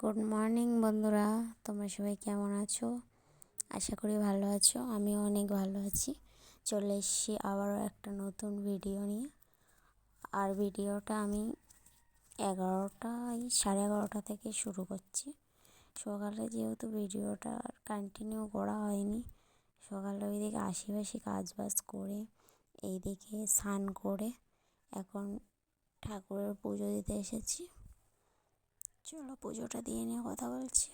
Good morning বন্ধুরা। তোমরা সবাই কেমন আছো? আশা করি ভালো আছো। আমিও অনেক ভালো আছি। চলে এসেছি আবারও একটা নতুন ভিডিও নিয়ে। আর ভিডিওটা আমি এগারোটা এই সাড়ে এগারোটা থেকে শুরু করছি। সকালে যেহেতু ভিডিওটা কন্টিনিউ করা হয়নি, সকালে ওইদিকে আশেপাশে কাজ বাজ করে, এইদিকে স্নান করে, এখন ঠাকুরের পুজো দিতে এসেছি। চলো পুজোটা দিয়ে নিয়ে কথা বলছি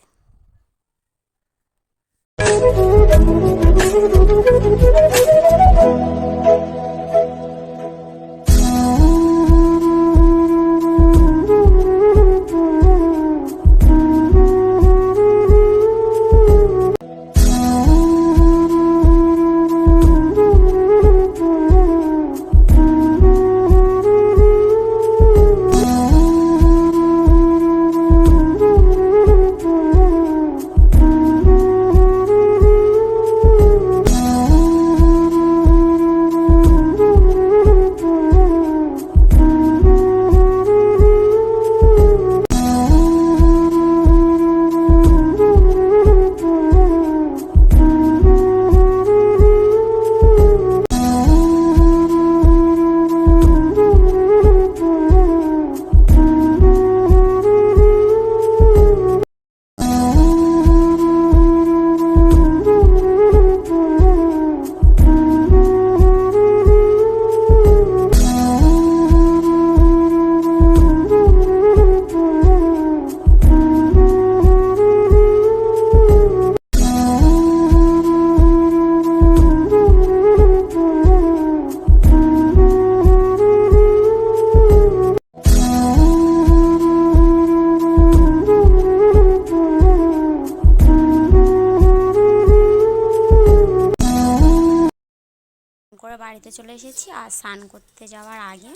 করে বাড়িতে চলে এসেছি আর স্নান করতে যাওয়ার আগে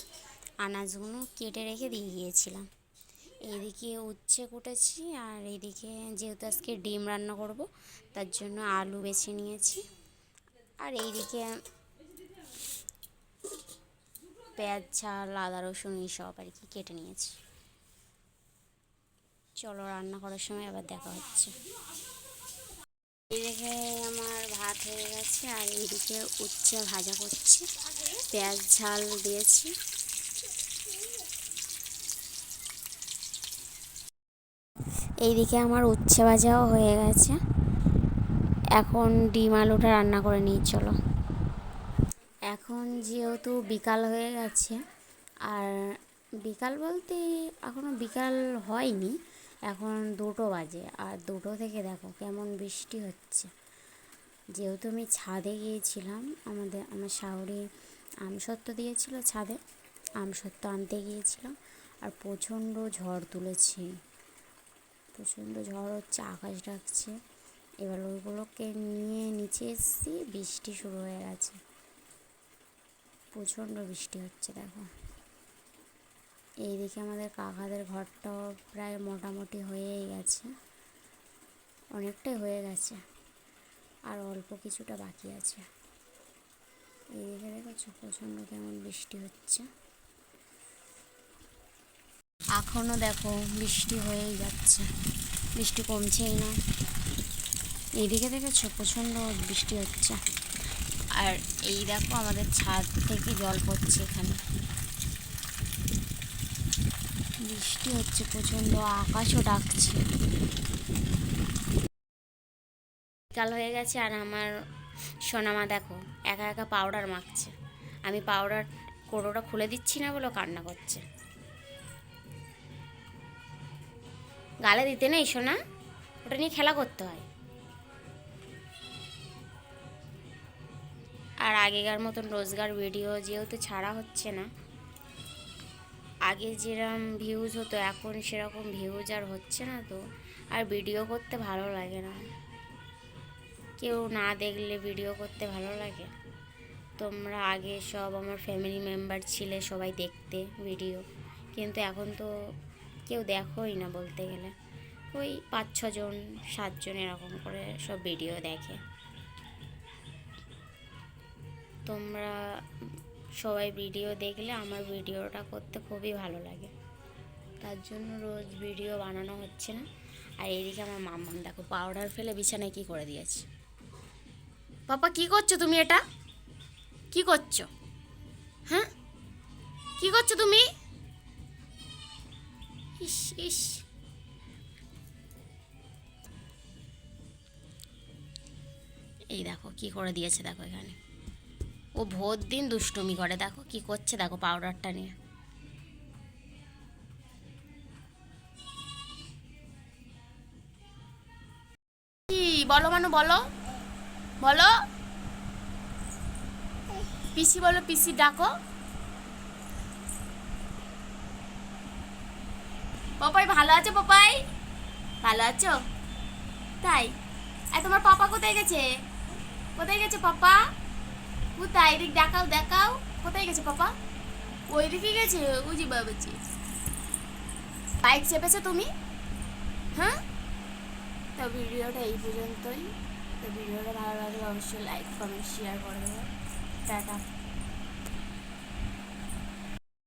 আনাজগুলো কেটে রেখে দিয়ে গিয়েছিলাম। এইদিকে উচ্ছে কুটেছি আর এইদিকে যেহেতু আজকে ডিম রান্না করব, তার জন্য আলু বেছে নিয়েছি। আর এইদিকে পেঁয়াজ, ঝাল, আদা, রসুন এইসব আর কি কেটে নিয়েছি। চলো রান্না করার সময় আবার দেখা হচ্ছে। এইদিকে আমার ভাত হয়ে গেছে, আর এইদিকে উচ্ছে ভাজা করছি। পেঁয়াজ ঝাল দিয়েছি। এইদিকে আমার উচ্ছে ভাজাও হয়ে গেছে। এখন ডিম আলুটা রান্না করে নিয়ে চলো। এখন যেহেতু বিকাল হয়ে গেছে, আর বিকাল বলতে এখনও বিকাল হয়নি এখন দুটো বাজে আর দুটো থেকে দেখো কেমন বৃষ্টি হচ্ছে। যেহেতু আমি ছাদে গিয়েছিলাম, আমাদের, আমার শাহরি আমসত্ত্ব দিয়েছিল ছাদে, আমসত্ত্ব আনতে গিয়েছিলাম আর প্রচণ্ড ঝড় তুলেছে। প্রচণ্ড ঝড় হচ্ছে, আকাশ ডাকছে। এবার ওইগুলোকে নিয়ে নিচে এসেছি, বৃষ্টি শুরু হয়ে গেছে। প্রচণ্ড বৃষ্টি হচ্ছে, দেখো। এইদিকে আমাদের কাকাদের ঘরটাও প্রায় মোটামুটি হয়েই গেছে। অনেকটাই হয়ে গেছে। আর অল্প কিছুটা বাকি আছে। এইদিকে দেখেছ প্রচণ্ড কেমন বৃষ্টি হচ্ছে। এখনও দেখো বৃষ্টি হয়েই যাচ্ছে। বৃষ্টি কমছেই না। এইদিকে দেখেছ প্রচণ্ড বৃষ্টি হচ্ছে। আর এই দেখো আমাদের ছাদ থেকে জল পড়ছে এখানে। বৃষ্টি হচ্ছে, প্রচণ্ড আকাশও ডাকছে। বিকাল হয়ে গেছে আর আমার সোনামা দেখো, একা একা পাউডার মাখছে। আমি পাউডার কোটোটা খুলে দিচ্ছি না বলে কান্না করছে। গালে দিতে নেই সোনা, ওটা নিয়ে খেলা করতে হয়। আর আগেকার মতন রোজগার ভিডিও যেহেতু ছাড়া হচ্ছে না আগে যেরকম ভিউজ হতো, এখন সেরকম ভিউজ আর হচ্ছে না তো। আর ভিডিও করতে ভালো লাগে না। কেউ না দেখলে ভিডিও করতে ভালো লাগে। তোমরা আগে সব আমার ফ্যামিলি মেম্বার ছিলে সবাই দেখতে ভিডিও কিন্তু এখন তো কেউ দেখোই না বলতে গেলে। ওই পাঁচ ছজন, সাতজন এরকম করে সব ভিডিও দেখে। তোমরা সবাই ভিডিও দেখলে আমার ভিডিওটা করতে খুবই ভালো লাগে। তার জন্য রোজ ভিডিও বানানো হচ্ছে না। আর এইদিকে আমার মাম্মাম দেখো পাউডার ফেলে বিছানায় কি করে দিয়েছে। পাপা, কি করছ তুমি এটা? কি করছ? হ্যাঁ? কি করছ তুমি? ইস ইস। এই দেখো কি করে দিয়েছে দেখো এখানে। ও ভোর দিন দুষ্টুমি করে। দেখো কি করছে, দেখো পাউডারটা নিয়ে। বলো মানু, বলো। বলো। পিসি বলো পিসি, ডাকো। পপাই ভালো আছো, পপাই? ভালো আছো? তাই। আর তোমার পাপা কোথায় গেছে? কোথায় গেছে পাপা? কোথায়? এদিক দেখাও দেখাও। কোথায় গেছে পাপা? ওই দিকে গেছে? উজি বাবাজি বাইক চেপেছো তুমি? হ্যাঁ? তো ভিডিওটা এই পর্যন্তই। তো ভিডিওটা ভালো লাগলে অবশ্যই লাইক কমেন্ট শেয়ার করে দেবো। টাটা।